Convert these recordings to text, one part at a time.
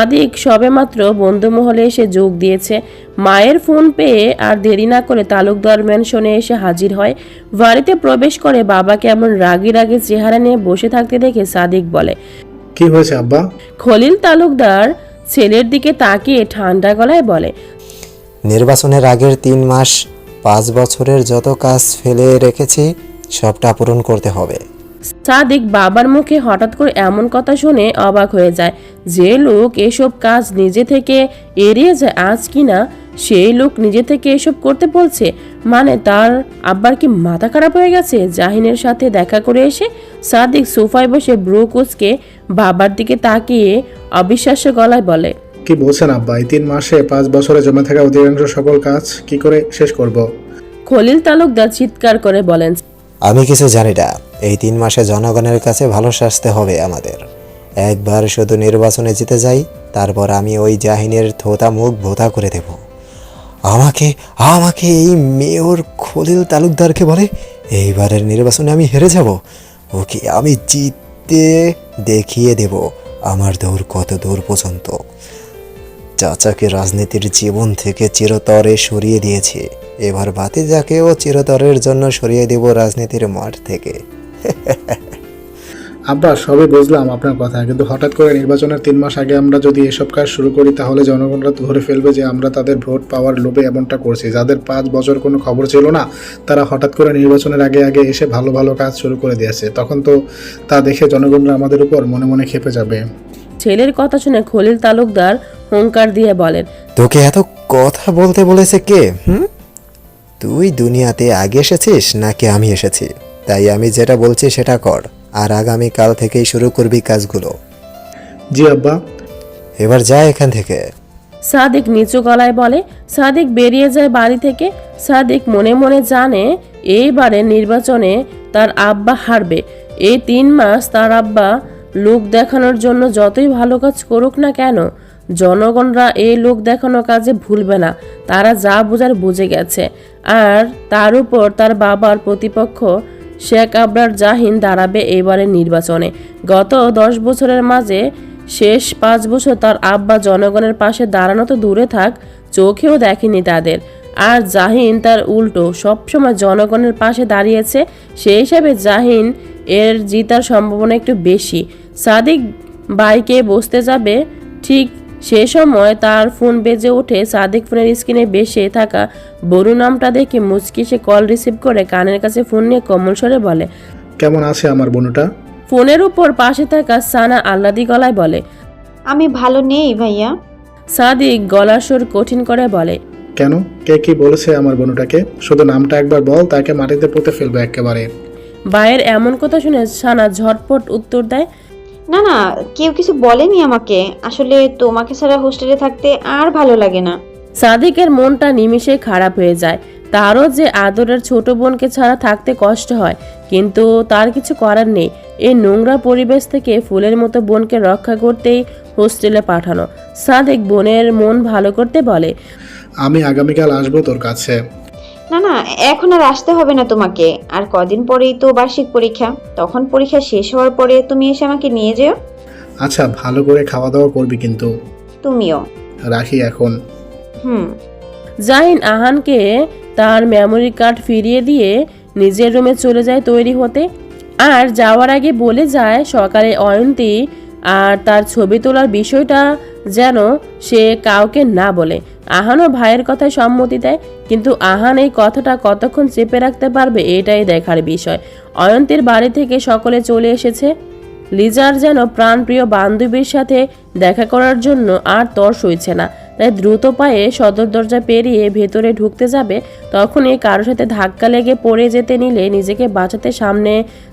সাদিক সবেমাত্র বন্ধুমহলে এসে যোগ দিয়েছে। মায়ের ফোন পেয়ে আর দেরি না করে তালুকদার ম্যানশনে এসে হাজির হয়। বাড়িতে প্রবেশ করে বাবাকে এমন রাগি রাগি চেহারা নিয়ে বসে থাকতে দেখে সাদিক বলে কি হয়েছে আব্বা? খলিল তালুকদার ছেলের দিকে তাকিয়ে ঠান্ডা গলায় বলে নির্বাচনের আগের তিন মাস পাঁচ বছরের যত কাজ ফেলে রেখেছি সবটা পূরণ করতে হবে। সাদিক বাবার মুখে হঠাৎ করে এমন কথা শুনে অবাক হয়ে যায়। যে লোক এসব কাজ নিজে থেকে এড়িয়ে যায় আজ কিনা সেই লোক নিজে থেকে এসব করতে বলছে। মানে তার আব্বার কি মাথা খারাপ হয়ে গেছে? জাহিনের সাথে দেখা করে এসে সাদিক সোফায় বসে ব্রু কুচকে বাবার দিকে তাকিয়ে অবিশ্বাস্য গলায় বলে কি বলছেন আব্বা? এই তিন মাসে পাঁচ বছরে জমে থাকা অধিকাংশ সকল কাজ কি করে শেষ করব। খলিল তালুকদার চিৎকার করে বলেন আমি কিছু জানি না। এই তিন মাসে জনগণের কাছে ভালো সাজতে হবে আমাদের। একবার শুধু নির্বাচনে জিতে যাই, তারপর আমি ওই জাহিনের থোতা মুখ ভোতা করে দেব। আমাকে আমাকে এই মেয়র খলিল তালুকদারকে বলে, এইবারের নির্বাচনে আমি হেরে যাব। ওকে আমি জিততে দেখিয়ে দেব। আমার দৌড় কত দূর পর্যন্ত? চাচাকে রাজনীতির জীবন থেকে চিরতরে সরিয়ে দিয়েছে। এবার ভাতিজাকেও চিরতরের জন্য সরিয়ে দেব রাজনীতির মাঠ থেকে। আব্বা সবই বুঝলাম আপনার কথা কিন্তু হঠাৎ করে নির্বাচনের তিন মাস আগে আমরা যদি এসব কাজ শুরু করি তাহলে জনগণরা ধরে ফেলবে যে আমরা তাদের ভোট পাওয়ার লোভে এমনটা করছি। যাদের পাঁচ বছর কোনো খবর ছিল না তারা হঠাৎ করে নির্বাচনের আগে আগে এসে ভালো ভালো কাজ শুরু করে দিয়েছে। তখন তো তা দেখে জনগণরা আমাদের উপর মনে মনে খেপে যাবে। ছেলের কথা শুনে খলিল তালুকদার হুঙ্কার দিয়ে বলেন তোকে এত কথা বলতে বলেছে কে হুম? তুই দুনিয়াতে আগে এসেছিস নাকি আমি এসেছি? তাই আমি যেটা বলছি সেটা কর আর আগামী কাল থেকেই শুরু করবি কাজগুলো। জি আব্বা। এবার যা এখান থেকে। সাদিক নিচু গলায় বলে সাদিক বেরিয়ে যায় বাড়ি থেকে। সাদিক মনে মনে জানে এইবারে নির্বাচনে তার আব্বা হারবে। এই তিন মাস তার আব্বা লোক দেখানোর জন্য যতই ভালো কাজ করুক না কেন জনগণরা এই লোক দেখানো কাজে ভুলবে না, তারা যা বোঝার বুঝে গেছে। আর তার উপর তার বাবার প্রতিপক্ষ শেখ আবরার জাহিন দাঁড়াবে এবারের নির্বাচনে। গত দশ বছরের মাঝে শেষ পাঁচ বছর তার আব্বা জনগণের পাশে দাঁড়ানো তো দূরে থাক, চোখেও দেখেনি তাদের। আর জাহিন তার উল্টো সবসময় জনগণের পাশে দাঁড়িয়েছে, সেই হিসাবে জাহিন এর জিতার সম্ভাবনা একটু বেশি। সাদিক বাইকে বসতে যাবে ঠিক সে সময় তার ফোন বেজে ওঠে সাদিক ফোনের স্ক্রিনে বেসে থাকা বরু নামটা দেখে মুচকি সে কল রিসিভ করে কানের কাছে ফোন নিয়ে কমল স্বরে বলে কেমন আছে আমার বোনটা? ফোনের উপর পাশে থাকা সানা আহ্লাদি গলায় বলে আমি ভালো নেই ভাইয়া। সাদিক গলার সুর কঠিন করে বলে কেন? কে কি বলেছে আমার বোনটাকে? শুধু নামটা একবার বল তাকে মাটিতে পুঁতে ফেলবে একেবারে। বায়ের এমন কথা শুনে সানা ঝটপট উত্তর দেয় না না কেউ কিছু বলেনি আমাকে। আসলে তোমাকে ছাড়া হোস্টেলে থাকতে আর ভালো লাগে না। সাদিকের মনটা নিমিষে খারাপ হয়ে যায়। তারও যে আদরের ছোট বোনকে ছাড়া থাকতে কষ্ট হয় কিন্তু তার কিছু করার নেই। এই নোংরা পরিবেশ থেকে ফুলের মতো বোনকে রক্ষা করতেই হোস্টেলে পাঠানো। সাদিক বোনের মন ভালো করতে বলে আমি আগামীকাল আসব তোর কাছে। না না এখন আর আসতে হবে না তোমাকে। আর কদিন পরেই তো বার্ষিক পরীক্ষা। তখন পরীক্ষা শেষ হওয়ার পরে তুমি এসে আমাকে নিয়ে যেও। আচ্ছা ভালো করে খাওয়া দাওয়া করবি কিন্তু। তুমিও। রাখি এখন। হুম। জাহিন আহানকে তার মেমোরি কার্ড ফিরিয়ে দিয়ে নিজের রুমে চলে যায় তৈরি হতে। আর যাওয়ার আগে বলে যায় সকালে অয়ন্তী আর তার ছবি তোলার বিষয়টা যেন সে কাউকে না বলে। আহানও ভাইয়ের কথায় সম্মতি দেয়, কিন্তু আহান এই কথাটা কতক্ষণ চেপে রাখতে পারবে এটাই দেখার বিষয়। অয়ন্তীর বাড়ি থেকে সকলে চলে এসেছে। লিজার যেন প্রাণপ্রিয় বান্ধবীর সাথে দেখা করার জন্য আর তর সইছে না। তাই দ্রুত পায়ে সদর দরজা পেরিয়ে ভেতরে ঢুকতে যাবে, তখনই কারোর সাথে ধাক্কা লেগে পড়ে যেতে নিলে নিজেকে বাঁচাতে সামনে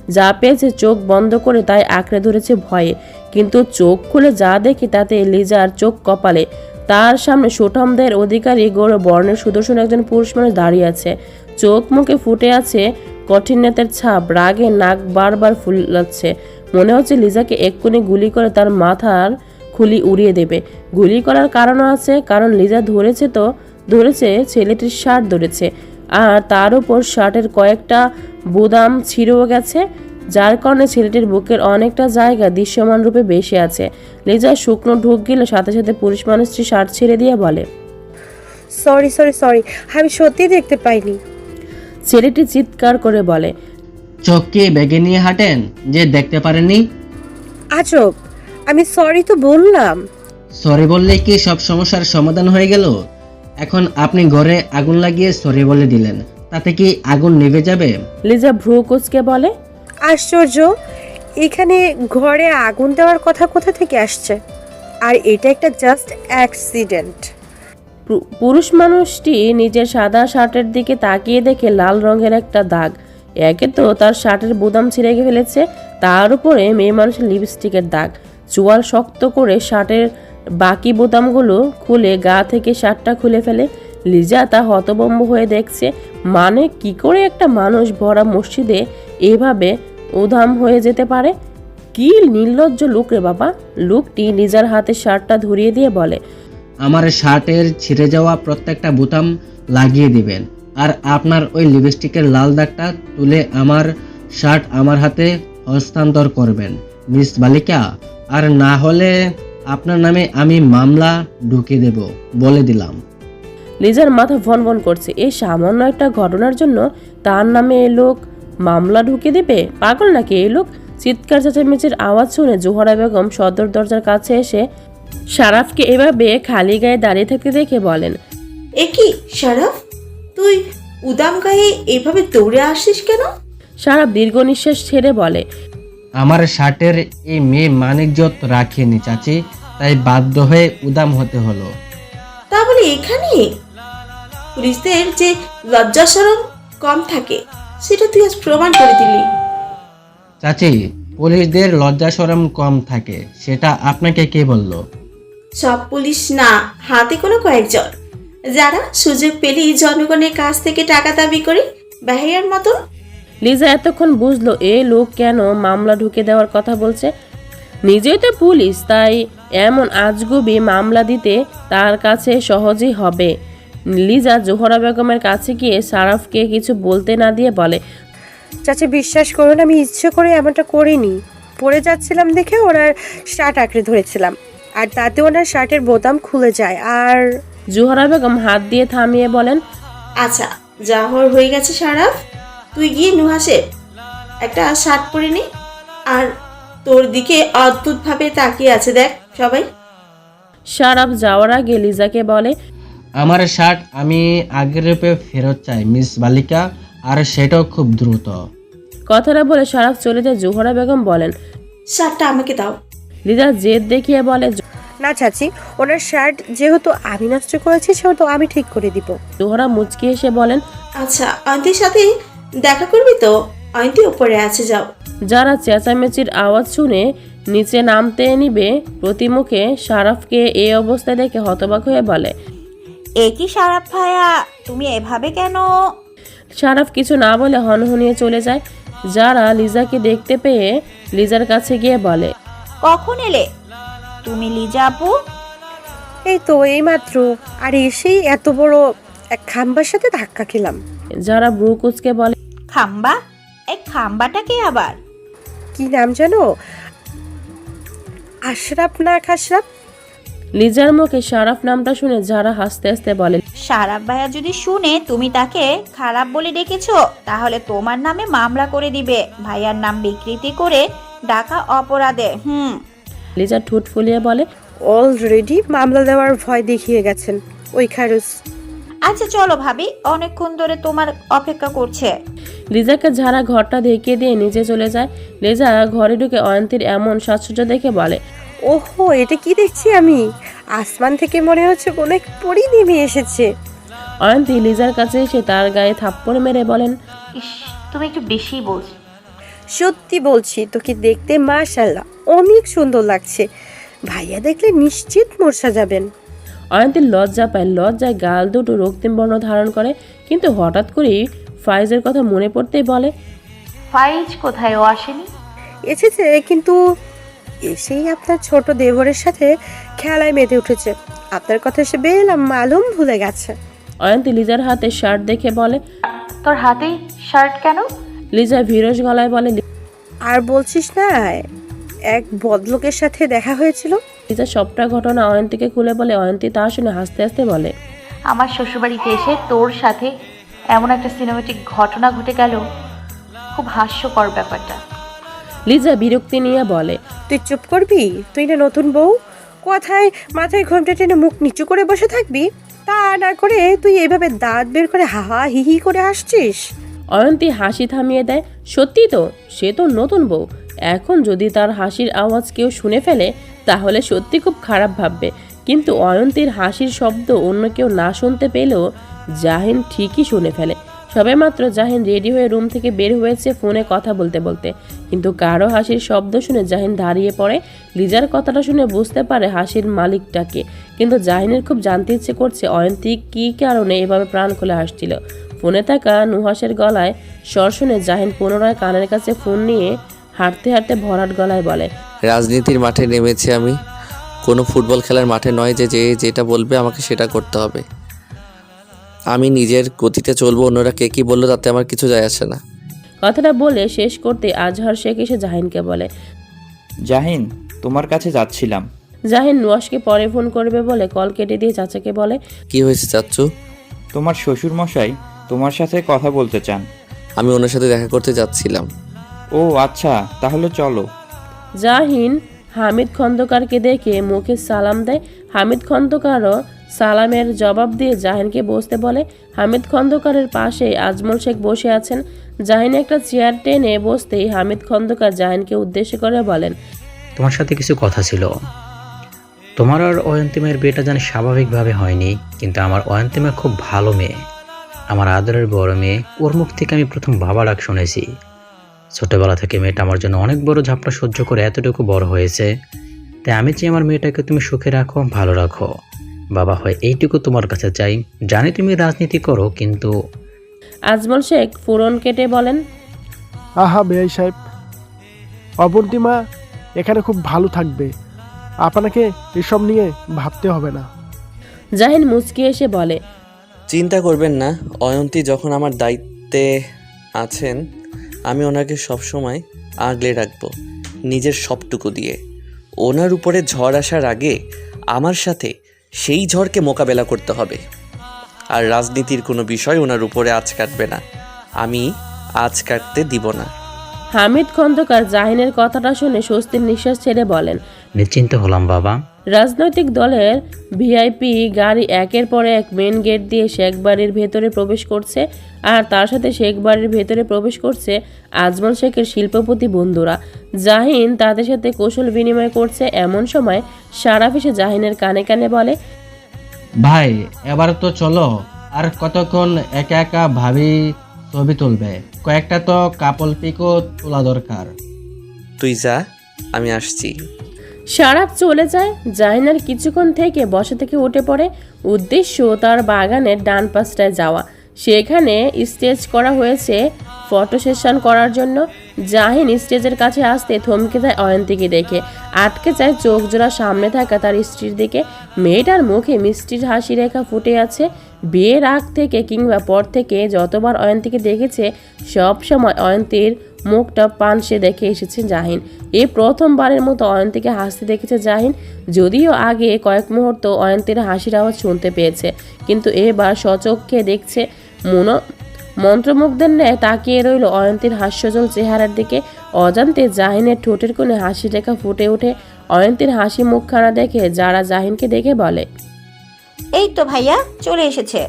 যা পেয়েছে চোখ বন্ধ করে তাই আঁকড়ে ধরেছে ভয়ে। কিন্তু চোখ খুলে যা দেখি তাতে লিজার চোখ কপালে। তার সামনে সুঠমদের অধিকারী গৌর বর্ণের সুদর্শন একজন পুরুষ মানুষ দাঁড়িয়ে আছে। চোখ মুখে ফুটে আছে কঠিনতার ছাপ, রাগে নাক বারবার ফুলাচ্ছে। মনে হচ্ছে লিজাকে এক্ষুনি গুলি করে তার মাথার খুলি উড়িয়ে দেবে। গুলি করার কারণও আছে, কারণ লিজা ধরেছে তো, ধরেছে ছেলেটির শার্ট ধরেছে। আর তার উপর শার্টের কয়েকটা বুদাম ছিঁড়েও গেছে। যার কারণে ছেলেটির বুকের অনেকটা জায়গা দৃশ্যমান রূপে বেশি আছে। লিজা শুকনো ঢুক গেলে সাথে সাথে পুরুষ মানুষটি শার্ট ছেড়ে দিয়ে বলে সরি সরি সরি আমি সত্যি দেখতে পাইনি। ছেলেটি চিৎকার করে বলে চোখ কি ব্যাগে নিয়ে হাঁটেন যে দেখতে পারেননি? আজব আমি সরি তো বললাম। সরি বললে কি সব সমস্যার সমাধান হয়ে গেল? এখন আপনি ঘরে আগুন লাগিয়ে সরি বলে দিলেন তাতে কি আগুন নিভে যাবে? লিজা ভ্রু কুচকে বলে আশ্চর্য, এখানে ঘরে আগুন দেওয়ার কথা কোথা থেকে আসছে? আর এটা একটা জাস্ট অ্যাক্সিডেন্ট পুরুষ মানুষটি নিজের সাদা শার্টের দিকে তাকিয়ে দেখে লাল রঙের একটা দাগ। একে তো তার শার্টের বুদাম ছিঁড়ে ফেলেছে, তার উপরে মেয়ে মানুষের লিপস্টিকের দাগ। চোয়াল শক্ত করে শার্টের বাকি বোতামগুলো খুলে গা থেকে শার্টটা খুলে ফেলে। লিজা তা হতবম্ব হয়ে দেখছে মানে কি করে একটা মানুষ ভরা মসজিদে এভাবে উধাম হয়ে যেতে পারে? কি নির্লজ্জ লুক রে বাবা। লুকটি নিজের হাতে শার্টটা ধরিয়ে দিয়ে বলে আমার শার্টের ছিঁড়ে যাওয়া প্রত্যেকটা বোতাম লাগিয়ে দিবেন আর আপনার ওই লিপস্টিকের লাল দাগটা তুলে আমার শার্ট আমার হাতে হস্তান্তর করবেন মিস বালিকা। আর না হলে আপনার নামে আমি মামলা ঢুকিয়ে দেব বলে দিলাম। লিজার মাথা ভন ভন করছে। এই সামান্য একটা ঘটনার জন্য তার নামে এই লোক মামলা ঢুকে দেবে? পাগল নাকি এই লোক? চিৎকার চেঁচামেচির আওয়াজ শুনে জোহরা বেগম সদর দরজার কাছে এসে শারাফকে এভাবে খালি গায়ে দাঁড়িয়ে থাকতে দেখে বলেন এ কি শারাফ তুই উদাম গায়ে এভাবে দৌড়ে আসিস কেন? শারাফ দীর্ঘ নিঃশ্বাস ছেড়ে বলে আমার শার্টের এই মেয়ে মানিকজত রাখিনি চাচি তাই বাধ্য হয়ে উদাম হতে হলো। তা বলে এখানে? পুলিশদের যে লজ্জা সরম কম থাকে। সেটা তুই আজ প্রমাণ করে দিলি। চাচি পুলিশদের লজ্জা সরম কম থাকে সেটা আপনাকে কে বলল? সব পুলিশ না হাতে কোনো কয়েকজন। যারা সুযোগ পেলেই জনগণের কাছ থেকে টাকা দাবি করে বাহিরের মতো। লিজা এতক্ষণ বুঝলো এ লোক কেন মামলা ঢুকে দেওয়ার কথা বলছে? নিজেই তো পুলিশ তাই এমন আজগুবি মামলা দিতে তার কাছে সহজেই হবে। লিজা জোহরা বেগমের কাছে গিয়ে সারাফকে কিছু বলতে না দিয়ে বলে চাচা বিশ্বাস করুন আমি ইচ্ছে করে এমনটা করিনি। পড়ে যাচ্ছিলাম দেখে ওনার শার্ট আঁকড়ে ধরেছিলাম। আর তাতে ওনার শার্টের বোতাম খুলে যায়। আর জোহরা বেগম হাত দিয়ে থামিয়ে বলেন আচ্ছা যা হওয়ার হয়ে গেছে শারাফ তুই গিয়ে নুহাসে একটা শার্ট পরে নি। আর তোর দিকে অদ্ভুতভাবে তাকিয়ে আছে দেখ সবাই। সারাফ যাওয়ার আগে লিজাকে বলে আমার শার্ট আমি আগের রূপে ফেরত চাই মিস বালিকা। আর সেটাও খুব দ্রুত। কথাটা বলে সারাফ চলে যায় জোহরা বেগম বলেন শার্টটা আমাকে দাও। লিজা জেদ দেখিয়ে বলে না চাচি ওনার শার্ট যেহেতু আমি নষ্ট করেছি সেহেতু আমি ঠিক করে দিব। জোহরা মুচকি এসে বলেন আচ্ছা অয়ন্তীর সাথে দেখা করবি তো? অয়ন্তী উপরে আছে যাও। যারা চেঁচামেচির আওয়াজ শুনে নিচে নামতে নিবে প্রতিমুখে সারাফকে এই অবস্থায় দেখে হতবাক হয়ে বলে এ কি সারাপ ভাইয়া? তুমি এভাবে কেন? সারাফ কিছু না বলে হনহনিয়ে চলে যায়। যারা লিজাকে দেখতে পেয়ে লিজার কাছে গিয়ে বলে কখন এলে? তুমি লিজা আপু? এই তো এই মাত্র আর এসেই এত বড় এক খাম্বার সাথে ধাক্কা খেলাম। যারা ব্রু কুচকে বলে খাম্বা? এই খাম্বাটা কে আবার? কি নাম জানো? আশরাফ না খাসরাফ লিজার মুখে সারাফ নামটা শুনে যারা হাসতে হাসতে বলে সারাপ ভাইয়া যদি শুনে তুমি তাকে খারাপ বলে ডেকেছো তাহলে তোমার নামে মামলা করে দিবে। ভাইয়ার নাম বিকৃতি করে ডাকা অপরাধে হুম। লিজা ঠুট ফুলিয়ে বলে অলরেডি মামলা দেওয়ার ভয় দেখিয়ে গেছেন ওই খারুস। আচ্ছা চলো ভাবি অনেকক্ষণ ধরে তোমার অপেক্ষা করছে। লিজাকে যারা ঘরটা দেখিয়ে দিয়ে নিচে চলে যায়। লিজা ঘরে ঢুকে অয়ন্তীর এমন সাজসজ্জা দেখে বলে ওহো এটা কি দেখছি আমি? আসমান থেকে মনে হচ্ছে কোনো এক পরি নেমে এসেছে। অয়ন্তী লিজার কাছে এসে তার গায়ে থাপ্পড় মেরে বলেন ইস তুমি একটু বেশি বলছো। সত্যি বলছি তোকে দেখতে মাশাল্লাহ অনেক সুন্দর লাগছে। ভাইয়া দেখলে নিশ্চিত মর্ষা যাবেন। অয়ন্তীর লজ্জা পায় লজ্জায় গাল দুটো রক্তিম বর্ণ ধারণ করে কিন্তু হঠাৎ করেই ফাইজের কথা মনে পড়তেই বলে ফাইজ কোথায়? ও আসেনি? এসেছে কিন্তু এসেই আপনার ছোট দেবরের সাথে খেলায় মেতে উঠেছে। আপনার কথা সে বেলাম মালুম ভুলে গেছে। অয়ন্তী লিজার হাতে শার্ট দেখে বলে তোর হাতেই শার্ট কেন? লিজা ভিরস গলায় বলে আর বলছিস না এক বদলোকের সাথে দেখা হয়েছিল? লিজা সবটা ঘটনা অয়ন্তীকে খুলে বলে অয়ন্তী তা শুনে হাসতে হাসতে বলে আমার শ্বশুরবাড়িতে এসে তোর সাথে এমন একটা সিনেমাটিক ঘটনা ঘটে গেল। খুব হাস্যকর ব্যাপারটা। লিজা বিরক্তি নিয়ে বলে তুই চুপ করবি? তুই না নতুন বউ? কথায় মাথায় ঘোমটা টেনে মুখ নিচু করে বসে থাকবি? তা না করে তুই এভাবে দাঁত বের করে হা হা হি হি করে আসছিস অয়ন্তী হাসি থামিয়ে দেয় সত্যি তো সে তো নতুন বউ। এখন যদি তার হাসির আওয়াজ কেউ শুনে ফেলে তাহলে সত্যি খুব খারাপ ভাববে। কিন্তু অয়ন্তীর হাসির শব্দ অন্য কেউ না শুনতে পেলেও জাহিন ঠিকই শুনে ফেলে। সবেমাত্র জাহিন রেডি হয়ে রুম থেকে বের হয়েছে ফোনে কথা বলতে বলতে। কিন্তু কারও হাসির শব্দ শুনে জাহিন দাঁড়িয়ে পড়ে। লিজার কথাটা শুনে বুঝতে পারে হাসির মালিকটাকে। কিন্তু জাহিনের খুব জানতে ইচ্ছে করছে অয়ন্তী কী কারণে এভাবে প্রাণ খুলে হাসছিল। ফোনে থাকা নুহাসের গলায় স্বর শুনে জাহিন পুনরায় কানের কাছে ফোন নিয়ে হাঁটতে হাঁটতে ভরাট গলায় বলে, রাজনীতির মাঠে নেমেছি আমি। কোনো ফুটবল খেলার মাঠে নয় যে যে যেটা বলবে আমাকে সেটা করতে হবে। আমি নিজের গতিতে চলবো অন্যরা কে কী বলল তাতে আমার কিছু যায় আসে না। কথাটা বলে শেষ করতে আজহার শেখ এসে জাহিনকে বলে জাহিন তোমার কাছে যাচ্ছিলাম। জাহিন নুয়াসকে পরে ফোন করবে বলে কল কেটে দিয়ে চাচাকে বলে কি হয়েছে চাচ্চু তোমার শ্বশুর মশাই তোমার সাথে কথা বলতে চান। আমি ওনার সাথে দেখা করতে যাচ্ছিলাম। ও আচ্ছা তাহলে চলো। জাহিন হামিদ খন্দকারকে দেখে মুখে সালাম দেয়। হামিদ খন্দকারও সালামের জবাব দিয়ে জাহিনকে বসতে বলে। হামিদ খন্দকারের পাশে আজমল শেখ বসে আছেন। জাহিন একটা চেয়ার টেনে বসতেই হামিদ খন্দকার জাহিনকে উদ্দেশ্য করে বলেন, তোমার সাথে কিছু কথা ছিল। তোমার আর অয়ন্তিমের বিয়েটা জানি স্বাভাবিকভাবে হয়নি, কিন্তু আমার অয়ন্তিমা খুব ভালো মেয়ে। আমার আদরের বড় মেয়ে। ওর মুখ থেকে আমি প্রথম বাবা ডাক শুনেছি। ছোটবেলা থেকে মেয়েটা আমার জন্য অনেক বড় ঝাপটা সহ্য করে এতটুকু বড় হয়েছে। তাই আমি চাই আমার মেয়েটাকে তুমি সুখে রাখো ভালো রাখো। বাবা হয় এইটুকু তোমার কাছে চাই। জানি তুমি রাজনীতি করো কিন্তু আজমল শেখ ফুরন কেটে বলেন আহা বেআই সাহেব অবন্তিমা এখানে খুব ভালো থাকবে। আপনাকে এসব নিয়ে ভাবতে হবে না। জাহিন মুচকি এসে বলে চিন্তা করবেন না অয়ন্তী যখন আমার দায়িত্বে আছেন আমি ওনাকে সবসময় আগলে রাখব নিজের সবটুকু দিয়ে। ওনার উপরে ঝড় আসার আগে আমার সাথে সেই ঝড়কে মোকাবেলা করতে হবে। আর রাজনীতির কোনো বিষয় ওনার উপরে আঁচ কাটবে না। আমি আঁচ কাটতে দিব না। হামিদ খন্দকার জাহিনের কথাটা শুনে স্বস্তির নিঃশ্বাস ছেড়ে বলেন নিশ্চিন্ত হলাম বাবা। রাজনৈতিক দলের ভিআইপি গাড়ি একের পর এক মেন গেট দিয়ে শেখ বাড়ির ভেতরে প্রবেশ করছে আর তার সাথে শেখ বাড়ির ভেতরে প্রবেশ করছে আজমল শেখের শিল্পপতি বন্ধুরা। জাহিন তাদের সাথে কৌশল বিনিময় করছে এমন সময় সারাফ এসে জাহিনের কানে কানে বলে ভাই এবার তো চলো আর কতক্ষণ একা একা ভাবি ছবি তুলবে? কয়েকটা তো কাপল পিকও তোলা দরকার। তুই যা আমি আসছি। সারাপ চলে যায় জাহিনার কিছুক্ষণ থেকে বসা থেকে উঠে পড়ে। উদ্দেশ্য তার বাগানের ডান পাশটায় যাওয়া। সেখানে স্টেজ করা হয়েছে ফটো সেশন করার জন্য। জাহিন স্টেজের কাছে আসতে থমকে যায় অয়ন্তীকে দেখে। আটকে যায় চোখ জোড়া সামনে থাকা তার স্ত্রীর দিকে। মেয়েটার মুখে মিষ্টির হাসি রেখা ফুটে আছে। বিয়ের আগ থেকে কিংবা পর থেকে যতবার অয়ন্তীকে দেখেছে, সব সময় অয়ন্তীর মুখটা পানসে দেখে এসেছে জাহিন। এ প্রথমবারের মতো অয়ন্তীকে হাসতে দেখেছে জাহিন, যদিও আগে কয়েক মুহূর্ত অয়ন্তীর হাসির আওয়াজ শুনতে পেয়েছে, কিন্তু এবার সচক্ষে দেখছে মনো মন্ত্রমুগ্ধের ন্যায় তাকিয়ে রইল অয়ন্তীর হাস্যজল চেহারার দিকে। অজান্তে জাহিনের ঠোঁটের কোণে হাসি রেখা ফুটে ওঠে। অয়ন্তীর হাসি মুখখানা দেখে যারা জাহিনকে দেখে বলে এই তো ভাইয়া, চলে এসেছে।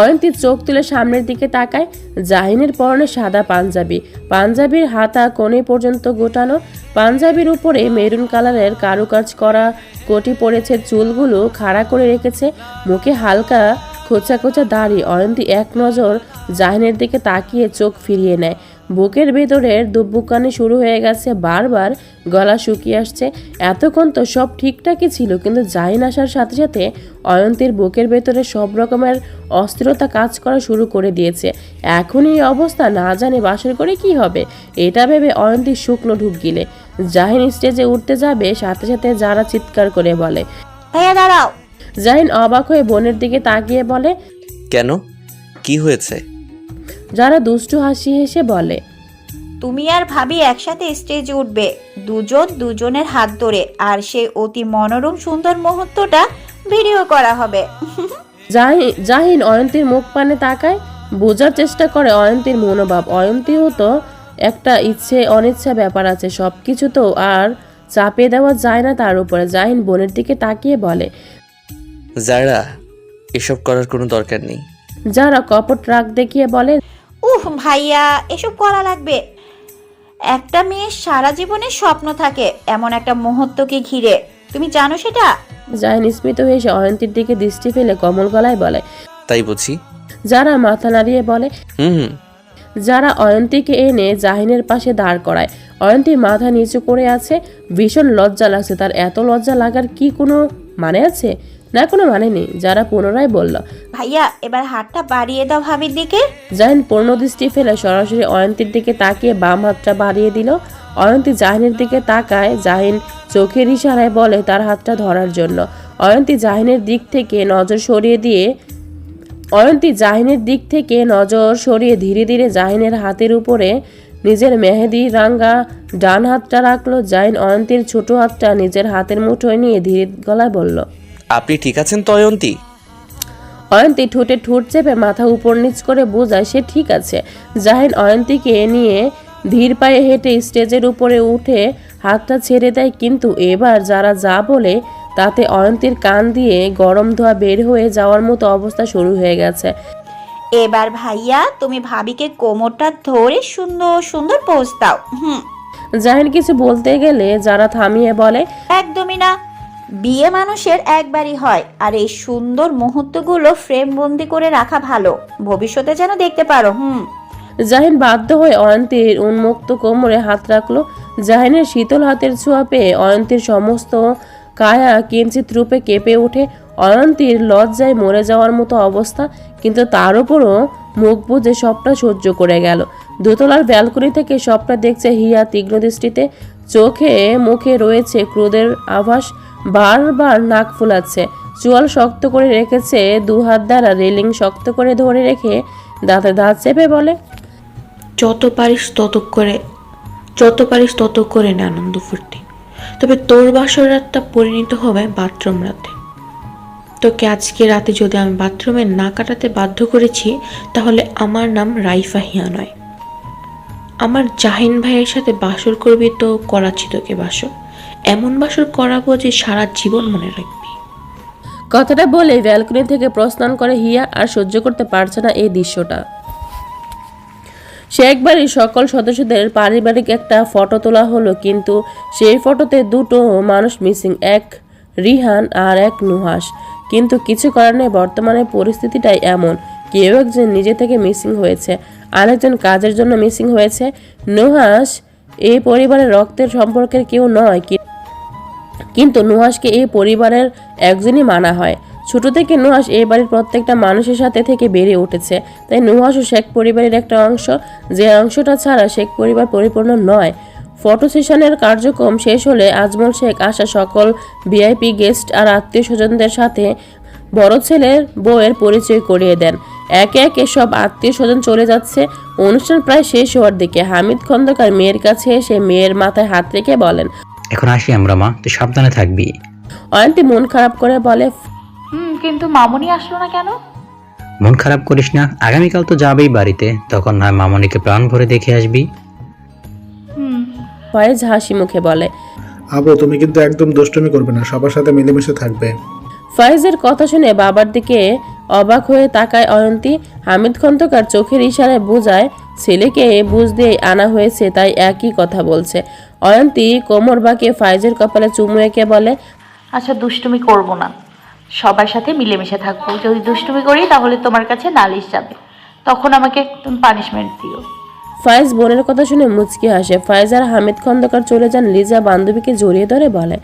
অয়ন্তী চোখ তুলে সামনের দিকে তাকায়, জাহিনের পরনে সাদা পাঞ্জাবি। পাঞ্জাবির হাতা কোণে পর্যন্ত গোটানো, পাঞ্জাবির উপরে মেরুন কালারের কারুকাজ করা, কোটি পড়েছে চুলগুলো খাড়া করে রেখেছে, মুখে হালকা খোঁচা খোঁচা দাড়ি। অয়ন্তী এক নজর জাহিনের দিকে তাকিয়ে চোখ ফিরিয়ে নেয়। বুকের ভেতরের দুব্বুকানি শুরু হয়ে গেছে বারবার গলা শুকিয়ে আসছে। এতক্ষণ তো সব ঠিকঠাকই ছিল কিন্তু জাহিন আসার সাথে সাথে অয়ন্তীর বুকের ভেতরে সব রকমের অস্থিরতা কাজ করা শুরু করে দিয়েছে। এখন এই অবস্থা না জানে বাসর করে কি হবে এটা ভেবে অয়ন্তী শুকনো ঢুক গিলে। জাহিন স্টেজে উঠতে যাবে সাথে সাথে যারা চিৎকার করে বলে। ভাইয়া দাঁড়াও। জাহিন অবাক হয়ে বোনের দিকে তাকিয়ে বলে কেন? কি হয়েছে? যারা দুষ্টু হাসি হেসে বলে তুমি আর ভাবি একসাথে স্টেজে উঠবে। দুজন দুজনের হাত ধরে আর সেই অতি মনোরম সুন্দর মুহূর্তটা ভিডিও করা হবে। জাহি- জাহিন অয়ন্তীর মুখ পানে তাকায় বোঝার চেষ্টা করে অয়ন্তীর মনোভাব। অয়ন্তীও তো একটা ইচ্ছে অনিচ্ছা ব্যাপার আছে সব কিছু তো আর চাপিয়ে দেওয়া যায় না তার উপরে। জাহিন বোনের দিকে তাকিয়ে বলে যারা এসব করার কোনো দরকার নেই। যারা কপট রাগ দেখিয়ে বলে ভাইয়া এসব করা লাগবে। একটা মেয়ের সারা জীবনের স্বপ্ন থাকে এমন একটা মুহূর্তকে ঘিরে। তুমি জানো সেটা? জাহিন স্মিত হয়ে এসে অয়ন্তীর দিকে দৃষ্টি ফেলে কমল গলায় বলে তাই বুঝি? যারা মাথা নাড়িয়ে বলে হুম হুম। যারা অয়ন্তীকে এনে জাহিনের পাশে দাঁড় করায়। অয়ন্তী মাথা নিচু করে আছে ভীষণ লজ্জা লাগছে তার এত লজ্জা লাগার কি কোনো মানে আছে? না কোনো মানে নেই। যারা পুনরায় বলল ভাইয়া এবার হাতটা বাড়িয়ে দাও ভাবির দিকে। জাহিন পূর্ণ দৃষ্টি ফেলে সরাসরি অয়ন্তীর দিকে তাকিয়ে বাম হাতটা বাড়িয়ে দিল। অয়ন্তী জাহিনের দিকে তাকায়। জাহিন চোখের ইশারায় বলে তার হাতটা ধরার জন্য। অয়ন্তী জাহিনের দিক থেকে নজর সরিয়ে দিয়ে অয়ন্তী জাহিনের দিক থেকে নজর সরিয়ে ধীরে ধীরে জাহিনের হাতের উপরে নিজের মেহেদি রাঙ্গা ডান হাতটা রাখল। জাহিন অয়ন্তীর ছোট হাতটা নিজের হাতের মুঠোয় নিয়ে ধীরে গলায় বলল আপনি ঠিক আছেন তো অয়ন্তী অয়ন্তী ঠোঁটে ঠোঁট চেপে মাথা উপর নিচ করে বোঝায় সে ঠিক আছে। জাহিন অয়ন্তীকে নিয়ে ধীর পায়ে হেঁটে স্টেজের উপরে উঠে হাতটা ছেড়ে দেয় কিন্তু এবার যারা যা বলে তাতে অয়ন্তীর কান দিয়ে গরম ধোয়া বের হয়ে যাওয়ার মতো অবস্থা শুরু হয়ে গেছে। এবার ভাইয়া তুমি ভাবিকে কোমরটা ধরে সুন্দর সুন্দর পোজ দাও। হুম। জাহিন কিছু বলতে গেলে যারা থামিয়ে বলে একদমই না। বিয়ে মানুষের একবারই হয়, আর এই সুন্দর মুহূর্তগুলো ফ্রেম বন্দি করে রাখা ভালো। ভবিষ্যতে যেন দেখতে পারো, হুম। জাহিন বাধ্য হয়ে অয়ন্তীর উন্মুক্ত কোমরে হাত রাখল। জাহিনের শীতল হাতের ছোঁয়া পেয়ে অয়ন্তীর সমস্ত কায়া কিঞ্চিত রূপে কেঁপে ওঠে। অয়ন্তীর লজ্জায় মরে যাওয়ার মতো অবস্থা, কিন্তু তার উপরও মুখ বুঝে সবটা সহ্য করে গেল। দোতলার ব্যালকনি থেকে সবটা দেখছে হিয়া তীক্ষ্ণ দৃষ্টিতে। চোখে মুখে রয়েছে ক্রোধের আভাস। বারবার নাক ফুলাচ্ছে। চুয়াল শক্ত করে রেখেছে, দু হাত দ্বারা রেলিং শক্ত করে ধরে রেখে দাঁতে দাঁত চেপে বলে, যত পারিস তত করে, যত পারিস তত করে নে আনন্দ ফুর্তি। তবে তোর বাসর রাতটা পরিণত হবে বাথরুম রাতে। তোকে আজকে রাতে যদি আমি বাথরুমে না কাটাতে বাধ্য করেছি, তাহলে আমার নাম রাইফা হিয়া নয়। আমার জাহিন ভাইয়ের সাথে বাসর করবি তো করাচ্ছি তোকে বাসর। এমন বাসর করাবো যে সারা জীবন মনে রাখবি। কথাটা বলে ব্যালকনি থেকে প্রস্থান করে হিয়া আর সহ্য করতে পারছে না এই দৃশ্যটা। সে একবারই সকল সদস্যদের পারিবারিক একটা ফটো তোলা হলো, কিন্তু সেই ফটোতে দুটো মানুষ মিসিং, এক রিহান আর এক নুহাস কিন্তু কিছু নেই বর্তমানে পরিস্থিতিটাই এমন। কেউ একজন নিজে থেকে মিসিং হয়েছে, আরেকজন কাজের জন্য মিসিং হয়েছে। নুহাস এই পরিবারের রক্তের সম্পর্কের কেউ নয় কিন্তু নুহাসকে এই পরিবারের একজনই মানা হয়। ছোট থেকে নুহাস এই বাড়ির প্রত্যেকটা মানুষের সাথে থেকে বেড়ে উঠেছে। তাই নুহাসও শেখ পরিবারের একটা অংশ, যে অংশটা ছাড়া শেখ পরিবার পরিপূর্ণ নয়। ফটো সেশনের কার্যক্রম শেষ হলে আজমল শেখ আসা সকল ভিআইপি গেস্ট আর আত্মীয় স্বজনদের সাথে বড় ছেলের বউয়ের পরিচয় করিয়ে দেন। একে একে সব আত্মীয় স্বজন চলে যাচ্ছে। অনুষ্ঠান প্রায় শেষ হওয়ার দিকে হামিদ খন্দকার মেয়ের কাছে এসে মেয়ের মাথায় হাত রেখে বলেন এখন আসি আমরা মা। তুই সাবধানে থাকবি। অয়ন্তী মন খারাপ করে বলে হুম কিন্তু মামুনি আসলো না কেন? মন খারাপ করিস না আগামীকাল তো যাবেই বাড়িতে। তখন নয় মামনিকে প্রাণ ভরে দেখে আসবি। হুম। ফয়েজ হাসি মুখে বলে আবু তুমি কিন্তু একদম দুষ্টুমি করবে না সবার সাথে মিলেমিশে থাকবে। ফয়েজের কথা শুনে বাবার দিকে অবাক হয়ে তাকায় অয়ন্তী। হামিদ খন্দকার চোখের ইশারায় বোঝায় ছেলেকে বুঝ দিয়ে আনা হয়েছে তাই একই কথা বলছে। অয়ন্তী কোমর বাঁকিয়ে ফাইজের কপালে চুমু এঁকে বলে আচ্ছা দুষ্টুমি করব না। সবার সাথে মিলেমিশে থাকব। যদি দুষ্টুমি করি তাহলে তোমার কাছে নালিশ যাবে। তখন আমাকে তুমি পানিশমেন্ট দিও। ফায়েজ বোনের কথা শুনে মুচকি হাসে। ফায়েজ আর হামিদ খন্দকার চলে যান লিজা বান্ধবীকে জড়িয়ে ধরে বলে